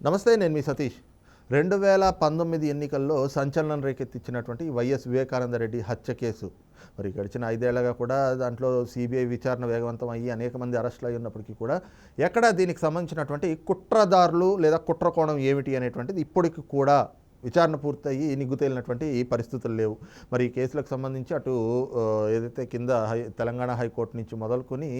నమస్తే నేను మీ సతీష్. రెండు వేల పంతొమ్మిది ఎన్నికల్లో సంచలనం రేకెత్తించినటువంటి వైఎస్ వివేకానంద రెడ్డి హత్య కేసు. మరి గడిచిన ఐదేళ్ళగా కూడా దాంట్లో సిబిఐ విచారణ వేగవంతం అయ్యి అనేక మంది అరెస్టులు అయి ఉన్నప్పటికీ కూడా ఎక్కడ దీనికి సంబంధించినటువంటి కుట్రదారులు లేదా కుట్రకోణం ఏమిటి అనేటువంటిది ఇప్పటికి కూడా విచారణ పూర్తయి నిగ్గు తేలినటువంటి పరిస్థితులు లేవు. మరి ఈ కేసులకు సంబంధించి అటు ఏదైతే కింద హై తెలంగాణ హైకోర్టు నుంచి మొదలుకొని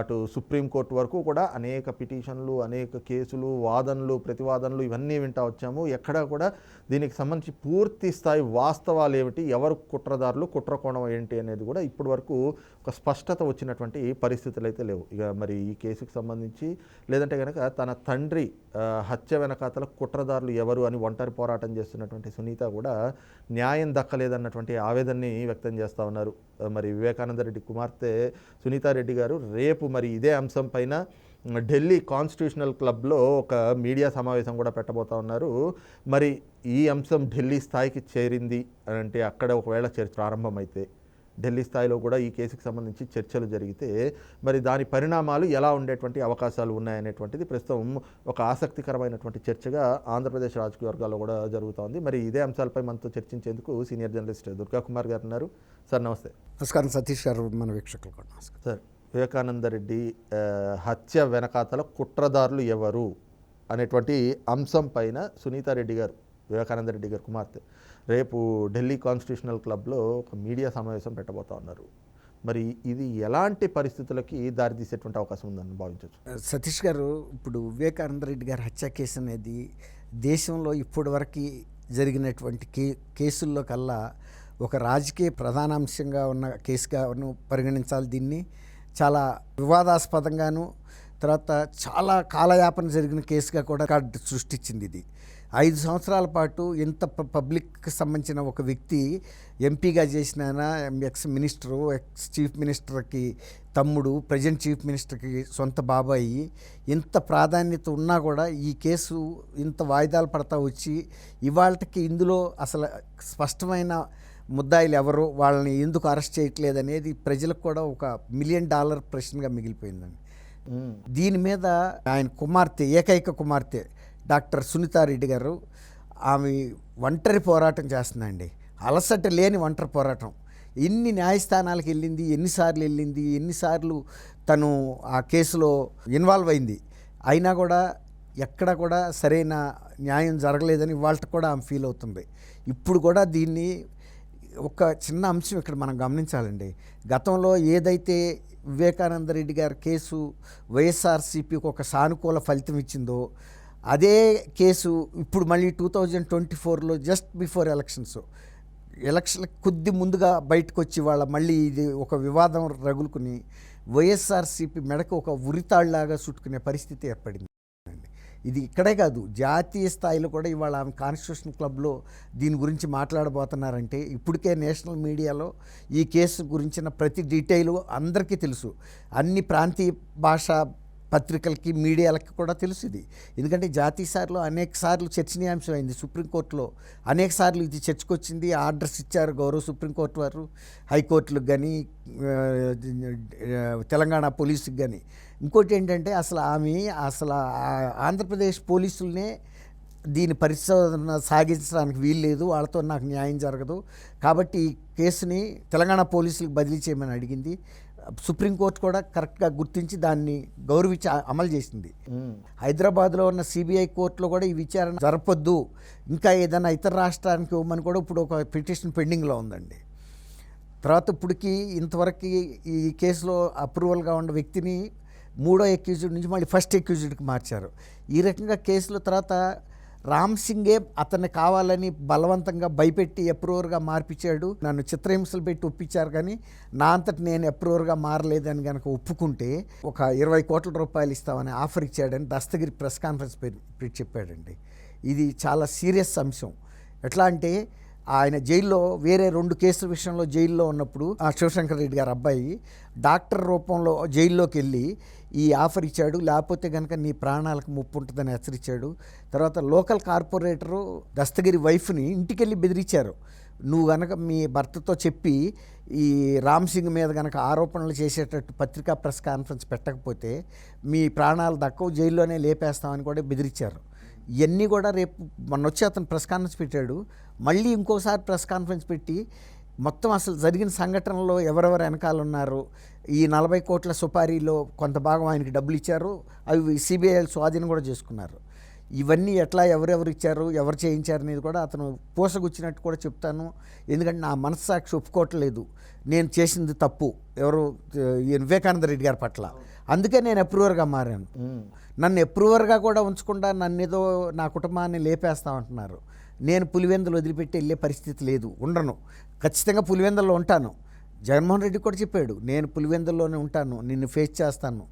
అటు సుప్రీంకోర్టు వరకు కూడా అనేక పిటిషన్లు అనేక కేసులు వాదనలు ప్రతివాదనలు ఇవన్నీ వింటా వచ్చాము. ఎక్కడా కూడా దీనికి సంబంధించి పూర్తి స్థాయి వాస్తవాలు ఏమిటి ఎవరు కుట్రదారులు కుట్రకోణం ఏంటి అనేది కూడా ఇప్పటి వరకు ఒక స్పష్టత వచ్చినటువంటి పరిస్థితులు అయితే లేవు. ఇక మరి ఈ కేసుకు సంబంధించి లేదంటే కనుక తన తండ్రి హత్య వెనకాతల కుట్రదారులు ఎవరు అని ఒంటరి పోరాటం చేస్తున్నటువంటి సునీత కూడా న్యాయం దక్కలేదన్నటువంటి ఆవేదనని వ్యక్తం చేస్తూ ఉన్నారు. మరి వివేకానంద రెడ్డి కుమార్తె సునీతారెడ్డి గారు రేపు మరి ఇదే అంశం పైన ఢిల్లీ కాన్స్టిట్యూషనల్ క్లబ్లో ఒక మీడియా సమావేశం కూడా పెట్టబోతా ఉన్నారు. మరి ఈ అంశం ఢిల్లీ స్థాయికి చేరింది అని అంటే అక్కడ ఒకవేళ చర్చ ప్రారంభమైతే ఢిల్లీ స్థాయిలో కూడా ఈ కేసుకు సంబంధించి చర్చలు జరిగితే మరి దాని పరిణామాలు ఎలా ఉండేటువంటి అవకాశాలు ఉన్నాయనేటువంటిది ప్రస్తుతం ఒక ఆసక్తికరమైనటువంటి చర్చగా ఆంధ్రప్రదేశ్ రాజకీయ వర్గాల్లో కూడా జరుగుతోంది. మరి ఇదే అంశాలపై మనతో చర్చించేందుకు సీనియర్ జర్నలిస్ట్ దుర్గా కుమార్ గారు ఉన్నారు. సార్ నమస్తే. నమస్కారం. సతీష్ గారు మన వీక్షకులు కూడా నమస్కారం. సార్ వివేకానంద రెడ్డి ఆ, హత్య వెనకాతల కుట్రదారులు ఎవరు అనేటువంటి అంశం పైన సునీతారెడ్డి గారు వివేకానంద రెడ్డి గారు కుమార్తె రేపు ఢిల్లీ కాన్స్టిట్యూషనల్ క్లబ్లో ఒక మీడియా సమావేశం పెట్టబోతా ఉన్నారు. మరి ఇది ఎలాంటి పరిస్థితులకి దారితీసేటువంటి అవకాశం ఉందని భావించవచ్చు? సతీష్ గారు ఇప్పుడు వివేకానంద రెడ్డి గారి హత్య కేసు అనేది దేశంలో ఇప్పటి వరకు జరిగినటువంటి కే కేసుల్లో కల్లా ఒక రాజకీయ ప్రధానాంశంగా ఉన్న కేసుగాను పరిగణించాలి దీన్ని. చాలా వివాదాస్పదంగాను తర్వాత చాలా కాలయాపన జరిగిన కేసుగా కూడా కార్డు సృష్టించింది ఇది. ఐదు సంవత్సరాల పాటు ఇంత ప- పబ్లిక్కి సంబంధించిన ఒక వ్యక్తి ఎంపీగా చేసిన ఎక్స్ మినిస్టరు ఎక్స్ చీఫ్ మినిస్టర్కి తమ్ముడు ప్రజెంట్ చీఫ్ మినిస్టర్కి సొంత బాబాయి. ఇంత ప్రాధాన్యత ఉన్నా కూడా ఈ కేసు ఇంత వాయిదాలు పడతా వచ్చి ఇవాళకి ఇందులో అసలు స్పష్టమైన ముద్దాయిలు ఎవరు? వాళ్ళని ఎందుకు అరెస్ట్ చేయట్లేదు అనేది ప్రజలకు కూడా ఒక మిలియన్ డాలర్ ప్రశ్నగా మిగిలిపోయిందండి. దీని మీద ఆయన కుమార్తె ఏకైక కుమార్తె డాక్టర్ సునీతారెడ్డి గారు ఆమె ఒంటరి పోరాటం చేస్తుందండి. అలసట లేని ఒంటరి పోరాటం. ఎన్ని న్యాయస్థానాలకు వెళ్ళింది ఎన్నిసార్లు వెళ్ళింది ఎన్నిసార్లు తను ఆ కేసులో ఇన్వాల్వ్ అయింది. అయినా కూడా ఎక్కడ కూడా సరైన న్యాయం జరగలేదని వాళ్ళకి కూడా ఆమె ఫీల్ అవుతుంది. ఇప్పుడు కూడా దీన్ని ఒక చిన్న అంశం ఇక్కడ మనం గమనించాలండి. గతంలో ఏదైతే వివేకానంద రెడ్డి గారి కేసు వైఎస్ఆర్సీపీకి ఒక సానుకూల ఫలితం ఇచ్చిందో అదే కేసు ఇప్పుడు మళ్ళీ టూ థౌజండ్ ట్వంటీ ఫోర్లో జస్ట్ బిఫోర్ ఎలక్షన్స్ ఎలక్షన్ కొద్ది ముందుగా బయటకు వచ్చి వాళ్ళ మళ్ళీ ఇది ఒక వివాదం రగులుకుని వైఎస్ఆర్సీపీ మెడకు ఒక ఉరితాళ్ళాగా చుట్టుకునే పరిస్థితి ఏర్పడింది. ఇది ఇక్కడే కాదు జాతీయ స్థాయిలో కూడా ఇవాళ ఆమె కాన్స్టిట్యూషన్ క్లబ్లో దీని గురించి మాట్లాడబోతున్నారంటే ఇప్పటికే నేషనల్ మీడియాలో ఈ కేసు గురించిన ప్రతి డీటెయిల్ అందరికీ తెలుసు. అన్ని ప్రాంతీయ భాష పత్రికలకి మీడియాలకి కూడా తెలుసు ఎందుకంటే జాతీయ అనేక సార్లు చర్చనీయాంశం అయింది సుప్రీంకోర్టులో. అనేక సార్లు ఇది చర్చకొచ్చింది ఆర్డర్స్ ఇచ్చారు గౌరవ సుప్రీంకోర్టు వారు. హైకోర్టులకు కానీ తెలంగాణ పోలీసుకి కానీ ఇంకోటి ఏంటంటే అసలు ఆమె అసలు ఆంధ్రప్రదేశ్ పోలీసులనే దీని పరిశోధన సాగించడానికి వీల్లేదు వాళ్ళతో నాకు న్యాయం జరగదు. కాబట్టి ఈ కేసుని తెలంగాణ పోలీసులకు బదిలీ చేయమని అడిగింది. సుప్రీంకోర్టు కూడా కరెక్ట్గా గుర్తించి దాన్ని గౌరవించి అమలు చేసింది. హైదరాబాద్లో ఉన్న సిబిఐ కోర్టులో కూడా ఈ విచారణ జరపొద్దు. ఇంకా ఏదైనా ఇతర రాష్ట్రానికి ఇవ్వమని కూడా ఇప్పుడు ఒక పిటిషన్ పెండింగ్లో ఉందండి. తర్వాత ఇప్పటికి ఇంతవరకు ఈ కేసులో అప్రూవల్గా ఉన్న వ్యక్తిని మూడో ఎక్యూజ్డ్ నుంచి మళ్ళీ ఫస్ట్ ఎక్యూజ్డ్కి మార్చారు. ఈ రకంగా కేసులో తర్వాత రామ్ సింగే అతన్ని కావాలని బలవంతంగా భయపెట్టి ఎప్రూవర్గా మార్పించాడు నన్ను చిత్రహింసలు పెట్టి ఒప్పించారు కానీ నా అంతటి నేను అప్రూవర్గా మారలేదని కనుక ఒప్పుకుంటే ఒక ఇరవై కోట్ల రూపాయలు ఇస్తామని ఆఫర్ ఇచ్చాడని దస్తగిరి ప్రెస్ కాన్ఫరెన్స్ పెట్టి చెప్పాడండి. ఇది చాలా సీరియస్ అంశం. ఎట్లా అంటే ఆయన జైల్లో వేరే రెండు కేసుల విషయంలో జైల్లో ఉన్నప్పుడు ఆ శివశంకర్ రెడ్డి గారు అబ్బాయి డాక్టర్ రూపంలో జైల్లోకి వెళ్ళి ఈ ఆఫర్ ఇచ్చాడు. లేకపోతే కనుక నీ ప్రాణాలకు ముప్పు ఉంటుందని హెచ్చరించాడు. తర్వాత లోకల్ కార్పొరేటరు దస్తగిరి వైఫ్ని ఇంటికెళ్ళి బెదిరించారు. నువ్వు గనక మీ భర్తతో చెప్పి ఈ రామ్ సింగ్ మీద కనుక ఆరోపణలు చేసేటట్టు పత్రికా ప్రెస్ కాన్ఫరెన్స్ పెట్టకపోతే మీ ప్రాణాలు దక్కవు జైల్లోనే లేపేస్తామని కూడా బెదిరించారు. ఇవన్నీ కూడా రేపు మొన్న వచ్చి అతను ప్రెస్ కాన్ఫరెన్స్ పెట్టాడు. మళ్ళీ ఇంకోసారి ప్రెస్ కాన్ఫరెన్స్ పెట్టి మొత్తం అసలు జరిగిన సంఘటనలో ఎవరెవరు వెనకాల ఉన్నారు ఈ నలభై కోట్ల సుపారీలో కొంత భాగం ఆయనకి డబ్బులు ఇచ్చారు. అవి సిబిఐ స్వాధీనం కూడా చేసుకున్నారు. ఇవన్నీ ఎట్లా ఎవరెవరు ఇచ్చారు? ఎవరు చేయించారు అనేది కూడా అతను పూసగుచ్చినట్టు కూడా చెప్తాను. ఎందుకంటే నా మనస్సాక్షి ఒప్పుకోవట్లేదు. నేను చేసింది తప్పు. ఎవరు వివేకానంద రెడ్డి గారి పట్ల. అందుకే నేను అప్రూవర్గా మారాను. నన్ను అప్రూవర్గా కూడా ఉంచకుండా నన్ను ఏదో నా కుటుంబాన్ని లేపేస్తామంటున్నారు. నేను పులివెందులు వదిలిపెట్టి వెళ్ళే పరిస్థితి లేదు ఉండను. ఖచ్చితంగా పులివెందుల్లో ఉంటాను. జగన్మోహన్ రెడ్డి కూడా చెప్పాడు నేను పులివెందుల్లోనే ఉంటాను నిన్ను ఫేస్ చేస్తాను.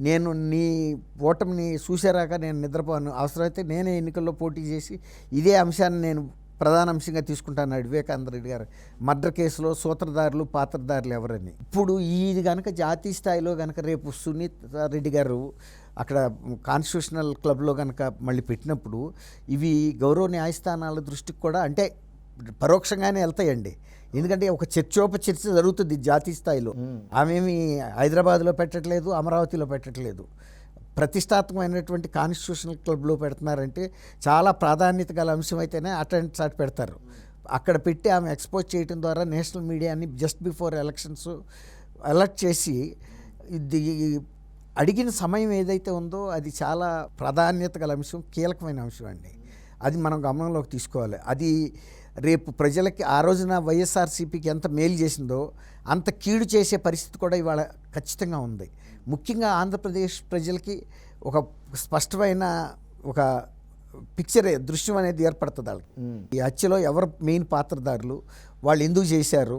నేను నీ ఓటమిని చూసారాక నేను నిద్రపోను. అవసరమైతే నేనే ఎన్నికల్లో పోటీ చేసి ఇదే అంశాన్ని నేను ప్రధాన అంశంగా తీసుకుంటాను వివేకానంద రెడ్డి గారు. మర్డర్ కేసులో సూత్రధారులు పాత్రధారులు ఎవరని. ఇప్పుడు ఇది కనుక జాతీయ స్థాయిలో కనుక రేపు సునీత రెడ్డి గారు అక్కడ కాన్స్టిట్యూషనల్ క్లబ్లో కనుక మళ్ళీ పెట్టినప్పుడు ఇవి గౌరవ న్యాయస్థానాల దృష్టికి కూడా అంటే పరోక్షంగానే వెళ్తాయండి. ఎందుకంటే ఒక చర్చోప చర్చ జరుగుతుంది జాతీయ స్థాయిలో. ఆమెమి హైదరాబాద్లో పెట్టట్లేదు అమరావతిలో పెట్టట్లేదు. ప్రతిష్టాత్మకమైనటువంటి కాన్స్టిట్యూషనల్ క్లబ్లో పెడుతున్నారంటే చాలా ప్రాధాన్యత గల అంశం అయితేనే అటెండ్ చాట్ పెడతారు. అక్కడ పెట్టి ఆమె ఎక్స్పోజ్ చేయడం ద్వారా నేషనల్ మీడియాని జస్ట్ బిఫోర్ ఎలక్షన్స్ అలర్ట్ చేసి ఇది అడిగిన సమయం ఏదైతే ఉందో అది చాలా ప్రాధాన్యత గల అంశం కీలకమైన అంశం అండి. అది మనం గమనంలోకి తీసుకోవాలి. అది రేపు ప్రజలకి ఆ రోజున వైఎస్ఆర్సీపీకి ఎంత మేలు చేసిందో అంత కీడు చేసే పరిస్థితి కూడా ఇవాళ ఖచ్చితంగా ఉంది. ముఖ్యంగా ఆంధ్రప్రదేశ్ ప్రజలకి ఒక స్పష్టమైన ఒక పిక్చర్ దృశ్యం అనేది ఏర్పడుతుంది వాళ్ళకి. ఈ హత్యలో ఎవరు మెయిన్ పాత్రధారులు వాళ్ళు ఎందుకు చేశారు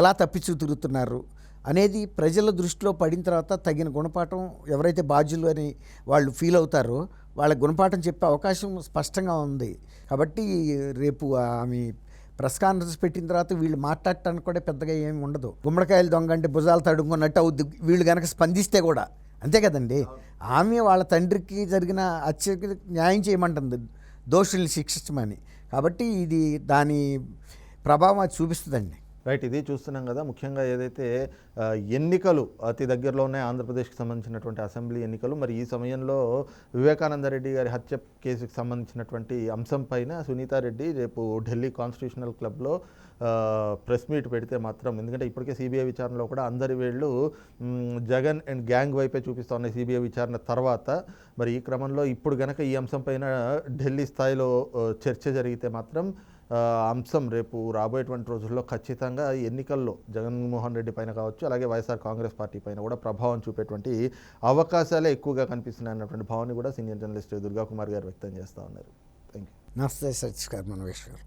ఎలా తప్పించు తిరుగుతున్నారు అనేది ప్రజల దృష్టిలో పడిన తర్వాత తగిన గుణపాఠం ఎవరైతే బాధ్యులు అని వాళ్ళు ఫీల్ అవుతారో వాళ్ళ గుణపాఠం చెప్పే అవకాశం స్పష్టంగా ఉంది. కాబట్టి రేపు ఆమె ప్రెస్ కాన్ఫరెన్స్ పెట్టిన తర్వాత వీళ్ళు మాట్లాడటానికి కూడా పెద్దగా ఏమి ఉండదు. గుమ్మడికాయలు దొంగ అంటే భుజాలు తడుముకున్నట్టు అవుద్ది. వీళ్ళు కనుక స్పందిస్తే కూడా. అంతే కదండి? ఆమె వాళ్ళ తండ్రికి జరిగిన అత్యధిక న్యాయం చేయమంటుంది. దోషుల్ని శిక్షించమని. కాబట్టి ఇది దాని ప్రభావం అది చూపిస్తుందండి. రైట్ ఇది చూస్తున్నాం కదా. ముఖ్యంగా ఏదైతే ఎన్నికలు అతి దగ్గరలో ఉన్నాయి ఆంధ్రప్రదేశ్కి సంబంధించినటువంటి అసెంబ్లీ ఎన్నికలు మరి ఈ సమయంలో వివేకానంద రెడ్డి గారి హత్య కేసుకు సంబంధించినటువంటి అంశం పైన సునీతారెడ్డి రేపు ఢిల్లీ కాన్స్టిట్యూషనల్ క్లబ్లో ప్రెస్ మీట్ పెడితే మాత్రం ఎందుకంటే ఇప్పటికే సిబిఐ విచారణలో కూడా అందరి వేళ్ళు జగన్ అండ్ గ్యాంగ్ వైపే చూపిస్తూ ఉన్నాయి సిబిఐ విచారణ తర్వాత. మరి ఈ క్రమంలో ఇప్పుడు గనక ఈ అంశం పైన ఢిల్లీ స్థాయిలో చర్చ జరిగితే మాత్రం అంశం రేపు రాబోయేటువంటి రోజుల్లో ఖచ్చితంగా ఎన్నికల్లో జగన్మోహన్ రెడ్డి పైన కావచ్చు అలాగే వైఎస్ఆర్ కాంగ్రెస్ పార్టీ పైన కూడా ప్రభావం చూపేటువంటి అవకాశాలే ఎక్కువగా కనిపిస్తున్నాయి అన్నటువంటి భావాన్ని కూడా సీనియర్ జర్నలిస్ట్ దుర్గా కుమార్ గారు వ్యక్తం చేస్తూ ఉన్నారు. థ్యాంక్ యూ నమస్తే సతీష్ గారు మనవేష్ గారు.